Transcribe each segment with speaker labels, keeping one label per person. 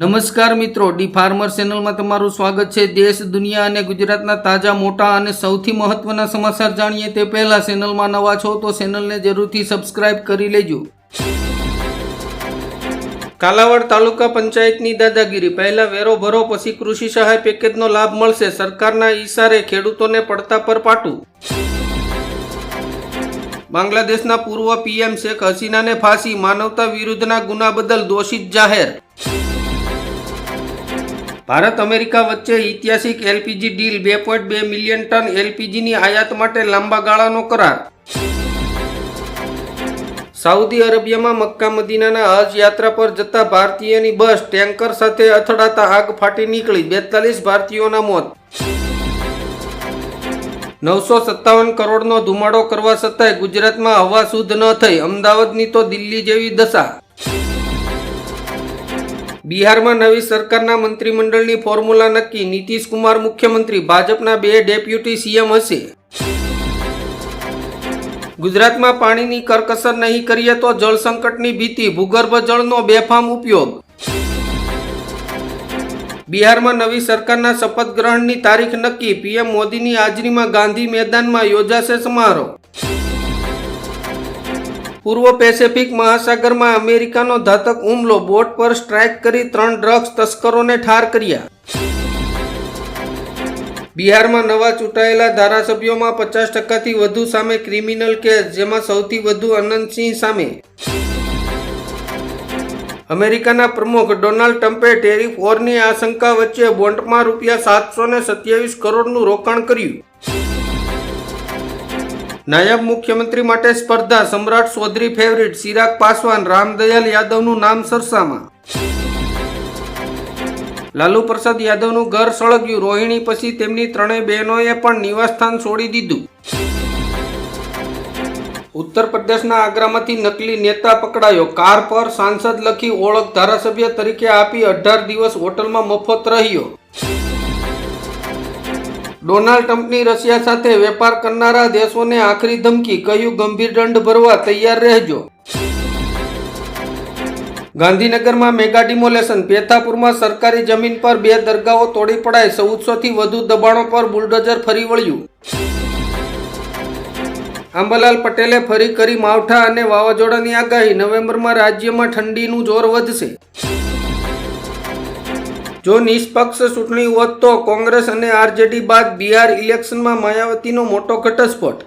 Speaker 1: નમસ્કાર મિત્રો, D farmer ચેનલમાં તમારું સ્વાગત છે. દેશ, દુનિયા અને ગુજરાતના તાજા, મોટા અને સૌથી મહત્વના સમાચાર જાણીએ તે પહેલા ચેનલમાં નવા છો તો ચેનલને જરૂરથી સબસ્ક્રાઇબ કરી લેજો. કાલાવડ તાલુકા પંચાયતની દાદાગીરી. પહેલા વેરો ભરો, પછી કૃષિ સહાય પેકેજનો લાભ મળશે. સરકારના ઈશારે ખેડૂતોને પડતા પર પાટું બાંગ્લાદેશના પૂર્વ પીએમ શેખ હસીનાને ફાંસી. માનવતા વિરુદ્ધના ગુના બદલ દોષિત જાહેર. ભારત અમેરિકા વચ્ચે ઐતિહાસિક એલપીજી ડીલ બે પોઈન્ટ બે મિલિયન ટન એલપીજીની આયાત માટે લાંબા ગાળાનો કરાર. સાઉદી અરેબિયામાં મક્કા મદીનાના હજ યાત્રા પર જતા ભારતીયની બસ ટેન્કર સાથે અથડાતા આગ ફાટી નીકળી બેતાલીસ ભારતીયોના મોત. નવસો સત્તાવન કરોડનો ધુમાડો કરવા છતાંય ગુજરાતમાં હવા શુદ્ધ ન થઈ. અમદાવાદની તો દિલ્હી જેવી દશા. બિહારમાં નવી સરકારના મંત્રીમંડળની ફોર્મ્યુલા નક્કી. નીતિશ કુમાર મુખ્યમંત્રી, ભાજપના બે ડેપ્યુટી સીએમ હશે. ગુજરાતમાં પાણીની કરકસર નહીં કરીએ તો જળ સંકટની ભીતિ, ભૂગર્ભ જળનો બેફામ ઉપયોગ. બિહારમાં નવી સરકારના શપથ ગ્રહણની તારીખ નક્કી. પીએમ મોદીની હાજરીમાં ગાંધી મેદાનમાં યોજાશે સમારોહ. પૂર્વ પેસેફિક મહાસાગરમાં અમેરિકાનો ઘાતક હુમલો, બોટ પર સ્ટ્રાઇક કરી ત્રણ ડ્રગ્સ તસ્કરોને ઠાર કર્યા. બિહારમાં નવા ચૂંટાયેલા ધારાસભ્યોમાં પચાસ ટકાથી વધુ સામે ક્રિમિનલ કેસ, જેમાં સૌથી વધુ અનંતસિંહ સામે. અમેરિકાના પ્રમુખ ડોનાલ્ડ ટ્રમ્પે ટેરિફ વોરની આશંકા વચ્ચે બોન્ડમાં રૂપિયા સાતસો ને સત્યાવીસ કરોડનું રોકાણ કર્યું. નાયબ મુખ્યમંત્રી માટે સ્પર્ધા સમ્રાટ ચૌધરી ફેવરિટ ચિરાગ પાસવાન, રામદયાલ યાદવનું નામ સરસામાં. લાલુ પ્રસાદ યાદવનું ઘર સળગ્યું, રોહિણી પછી તેમની ત્રણેય બહેનોએ પણ નિવાસસ્થાન છોડી દીધું. ઉત્તર પ્રદેશના આગ્રામાંથી નકલી નેતા પકડાયો. કાર પર સાંસદ લખી ઓળખ ધારાસભ્ય તરીકે આપી અઢાર દિવસ હોટલમાં મફત રહ્યો. ડોનાલ્ડ ટ્રમ્પની રશિયા સાથે વેપાર કરનારા દેશોને આખરી ધમકી કહ્યું ગંભીર દંડ ભરવા તૈયાર રહેજો? ગાંધીનગરમાં મેગા ડિમોલેશન, પેથાપુરમાં સરકારી જમીન પર બે દરગાહો તોડી પડાય, ચૌદસોથી વધુ દબાણો પર બુલડોઝર ફરી વળ્યું. આંબાલાલ પટેલે ફરી કરી માવઠા અને વાવાઝોડાની આગાહી, નવેમ્બરમાં રાજ્યમાં ઠંડીનું જોર વધશે. જો નિષ્પક્ષ ચૂંટણી હોત તો કોંગ્રેસ અને આરજેડી બાદ બિહાર ઇલેક્શનમાં માયાવતીનો મોટો ઘટસ્ફોટ.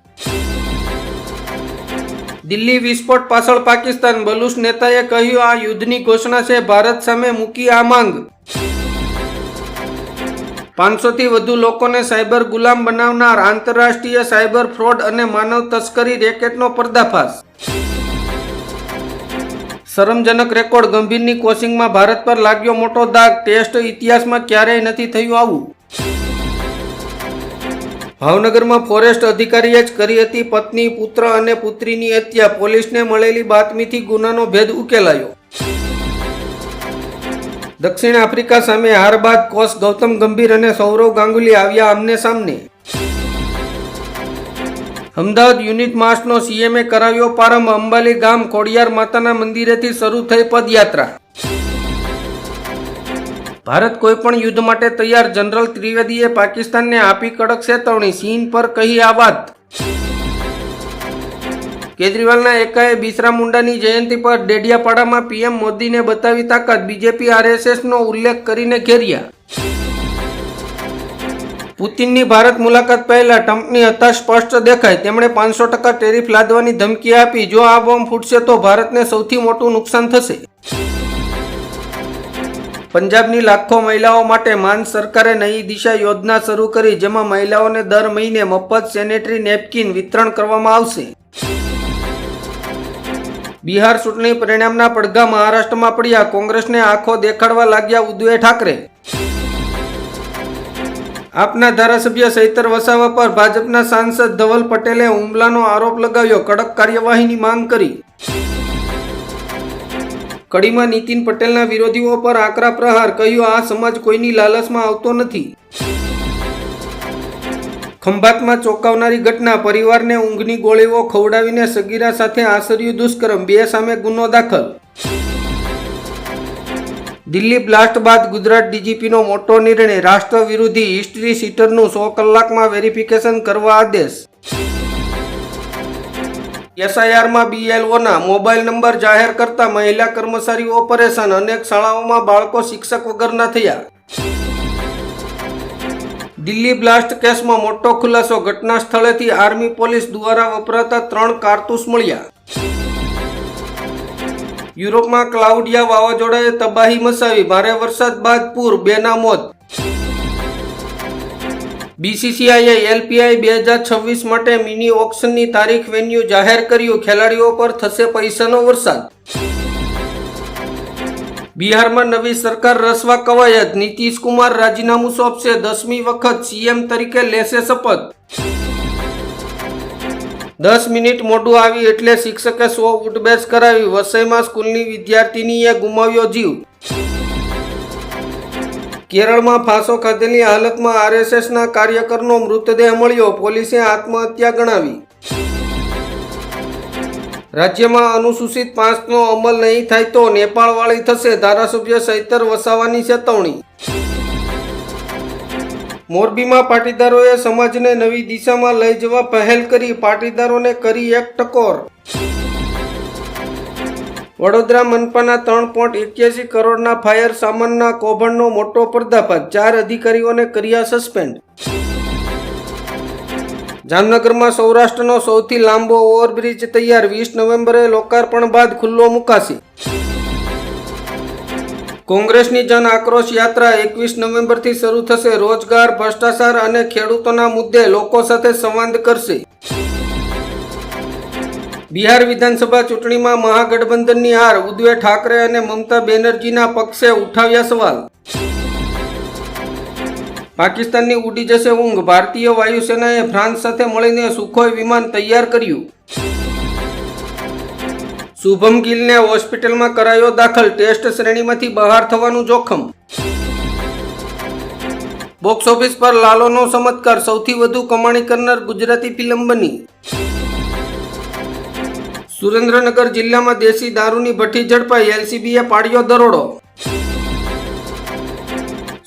Speaker 1: દિલ્હી વિસ્ફોટ પાછળ પાકિસ્તાન. બલુસ નેતાએ કહ્યું, આ યુદ્ધની ઘોષણા છે, ભારત સામે મૂકી આ માંગ. પાંચસોથી વધુ લોકોને સાયબર ગુલામ બનાવનાર આંતરરાષ્ટ્રીય સાયબર ફ્રોડ અને માનવ તસ્કરી રેકેટનો પર્દાફાશ. શરમજનક રેકોર્ડ ગંભીરની કોચિંગમાં ભારત પર લાગ્યો મોટો દાગ. ટેસ્ટ ઇતિહાસમાં ક્યારેય નથી થયું આવું. ભાવનગરમાં ફોરેસ્ટ અધિકારીએ જ કરી હતી પત્ની, પુત્ર અને પુત્રીની હત્યા. પોલીસને મળેલી બાતમીથી ગુનાનો ભેદ ઉકેલાયો. દક્ષિણ આફ્રિકા સામે હાર બાદ કોચ ગૌતમ ગંભીર અને સૌરવ ગાંગુલી આવ્યા આમને સામને. અમદાવાદ યુનિટ માસનો સીએમએ કરાવ્યો પ્રારંભ. અંબાલી ગામ ખોડિયાર માતાના મંદિરેથી શરૂ થઈ પદયાત્રા. ભારત કોઈ પણ યુદ્ધ માટે તૈયાર જનરલ ત્રિવેદીએ પાકિસ્તાનને આપી કડક ચેતવણી. ચીન પર કહી આ વાત. કેજરીવાલના એકાએ બિસરા મુંડાની જયંતિ પર ડેડિયાપાડામાં પીએમ મોદીને બતાવી તાકાત. બીજેપી, આરએસએસનો ઉલ્લેખ કરીને ઘેર્યા. પુતિનની ભારત મુલાકાત પહેલા ટ્રમ્પની હતાશ સ્પષ્ટ દેખાય. તેમણે પાંચસો ટકા ટેરિફ લાદવાની ધમકી આપી. જો આ બોમ્બ ફૂટશે તો ભારતને સૌથી મોટું નુકસાન થશે. પંજાબની લાખો મહિલાઓ માટે માન સરકારે નઈ દિશા યોજના શરૂ કરી, જેમાં મહિલાઓને દર મહિને મફત સેનેટરી નેપકિન વિતરણ કરવામાં આવશે. બિહાર ચૂંટણી પરિણામના પડઘા મહારાષ્ટ્રમાં પડ્યા. કોંગ્રેસને આંખો દેખાડવા લાગ્યા ઉદ્ધવે ઠાકરે. આપના ધારાસભ્ય સૈતર વસાવા પર ભાજપના સાંસદ ધવલ પટેલે હુમલાનો આરોપ લગાવ્યો. કડક કાર્યવાહીની માંગ કરી. કડીમાં નીતિન પટેલના વિરોધીઓ પર આકરા પ્રહાર. કહ્યું, આ સમાજ કોઈની લાલચમાં આવતો નથી. ખંભાતમાં ચોંકાવનારી ઘટના. પરિવારને ઊંઘની ગોળીઓ ખવડાવીને સગીરા સાથે આશર્યું દુષ્કર્મ. બે સામે ગુનો દાખલ. દિલ્હી બ્લાસ્ટ બાદ ગુજરાત ડીજીપીનો મોટો નિર્ણય, રાષ્ટ્ર વિરોધી હિસ્ટ્રી સીટરનું સો કલાકમાં વેરિફિકેશન કરવા આદેશ. એસઆઈઆરમાં બીએલઓના મોબાઈલ નંબર જાહેર કરતા મહિલા કર્મચારીઓ ઓપરેશન, અનેક શાળાઓમાં બાળકો શિક્ષક વગરના થયા. દિલ્હી બ્લાસ્ટ કેસમાં મોટો ખુલાસો, ઘટના સ્થળેથી આર્મી પોલીસ દ્વારા વપરાતા ત્રણ કારતૂસ મળ્યા. યુરોપમાં ક્લાઉડિયા વાવાઝોડાએ તબાહી મચાવી, ભારે વરસાદ બાદ પૂર, બેના મોત. બીસીસીઆઈએ એલપીઆઈ બે હજાર છવ્વીસ માટે મિની ઓક્શનની તારીખ વેન્યુ જાહેર કર્યું. ખેલાડીઓ પર થશે પૈસાનો વરસાદ. બિહારમાં નવી સરકાર રસવા કવાયત. નીતિશ કુમાર રાજીનામું સોંપશે. દસમી વખત સીએમ તરીકે લેશે શપથ. દસ મિનિટ મોડું આવી એટલે શિક્ષકે સો ઉઠબેસ કરાવી વસઈમાં સ્કૂલની વિદ્યાર્થીનીએ ગુમાવ્યો જીવ. કેરળમાં ફાંસો ખાધેલી હાલતમાં આરએસએસના કાર્યકરનો મૃતદેહ મળ્યો, પોલીસે આત્મહત્યા ગણાવી. રાજ્યમાં અનુસૂચિત પાંચનો અમલ નહીં થાય તો નેપાળવાળી થશે ધારાસભ્ય સૈતર વસાવાની ચેતવણી. મોરબીમાં પાટીદારોએ સમાજને નવી દિશામાં લઈ જવા પહેલ કરી. પાટીદારોને કરી એક ટકોર. વડોદરા મનપાના ત્રણ પોઈન્ટ એક્યાસી કરોડના ફાયર સામાનના કૌભાંડનો મોટો પર્દાફાશ. ચાર અધિકારીઓને કર્યા સસ્પેન્ડ. જામનગરમાં સૌરાષ્ટ્રનો સૌથી લાંબો ઓવરબ્રિજ તૈયાર. વીસ નવેમ્બરે લોકાર્પણ બાદ ખુલ્લો મુકાશે. કોંગ્રેસની જન આક્રોશ યાત્રા એકવીસ નવેમ્બરથી શરૂ થશે. રોજગાર, ભ્રષ્ટાચાર અને ખેડૂતોના મુદ્દે લોકો સાથે સંવાદ કરશે. બિહાર વિધાનસભા ચૂંટણીમાં મહાગઠબંધનની હાર ઉદ્વે ઠાકરે અને મમતા બેનર્જીના પક્ષે ઉઠાવ્યા સવાલ. પાકિસ્તાનની ઉડી જશે ઊંઘ. ભારતીય વાયુસેનાએ ફ્રાન્સ સાથે મળીને સુખોઈ વિમાન તૈયાર કર્યું. શુભમ ગિલને હોસ્પિટલમાં કરાયો દાખલ. ટેસ્ટ શ્રેણીમાંથી બહાર થવાનું જોખમ. બોક્સ ઓફિસ પર લાલોનો ચમત્કાર. સૌથી વધુ કમાણી કરનાર ગુજરાતી ફિલ્મ બની. સુરેન્દ્રનગર જિલ્લામાં દેશી દારૂની ભઠ્ઠી ઝડપાઈ. એલસીબીએ પાડ્યો દરોડો.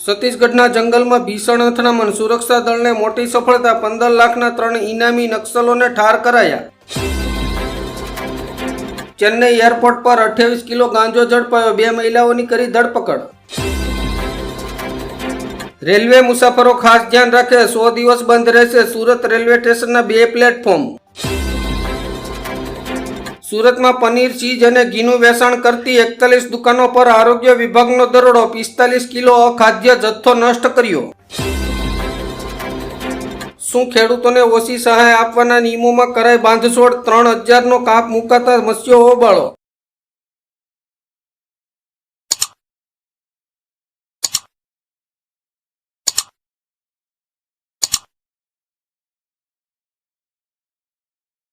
Speaker 1: છત્તીસગઢના જંગલમાં ભીષણ અથડામણ. સુરક્ષા દળને મોટી સફળતા. પંદર લાખના ત્રણ ઇનામી નક્સલોને ઠાર કરાયા. ચેન્નઈ એરપોર્ટ પર અઠ્યાવીસ કિલો ગાંજો ઝડપાયો બે મહિલાઓની કરી ધરપકડ. રેલવે મુસાફરો ખાસ ધ્યાન રાખે, સો દિવસ બંધ રહેશે સુરત રેલવે સ્ટેશનના બે પ્લેટફોર્મ. સુરતમાં પનીર, ચીઝ અને ઘીનું વેચાણ કરતી એકતાલીસ દુકાનો પર આરોગ્ય વિભાગનો દરોડો પિસ્તાલીસ કિલો અખાદ્ય જથ્થો નષ્ટ કર્યો. શું ખેડૂતોને ઓછી સહાય આપવાના નિયમોમાં કરાય બાંધછોડ? ત્રણ હજારનો કાપ મુકાતા મત્સ્યો હોબાળો.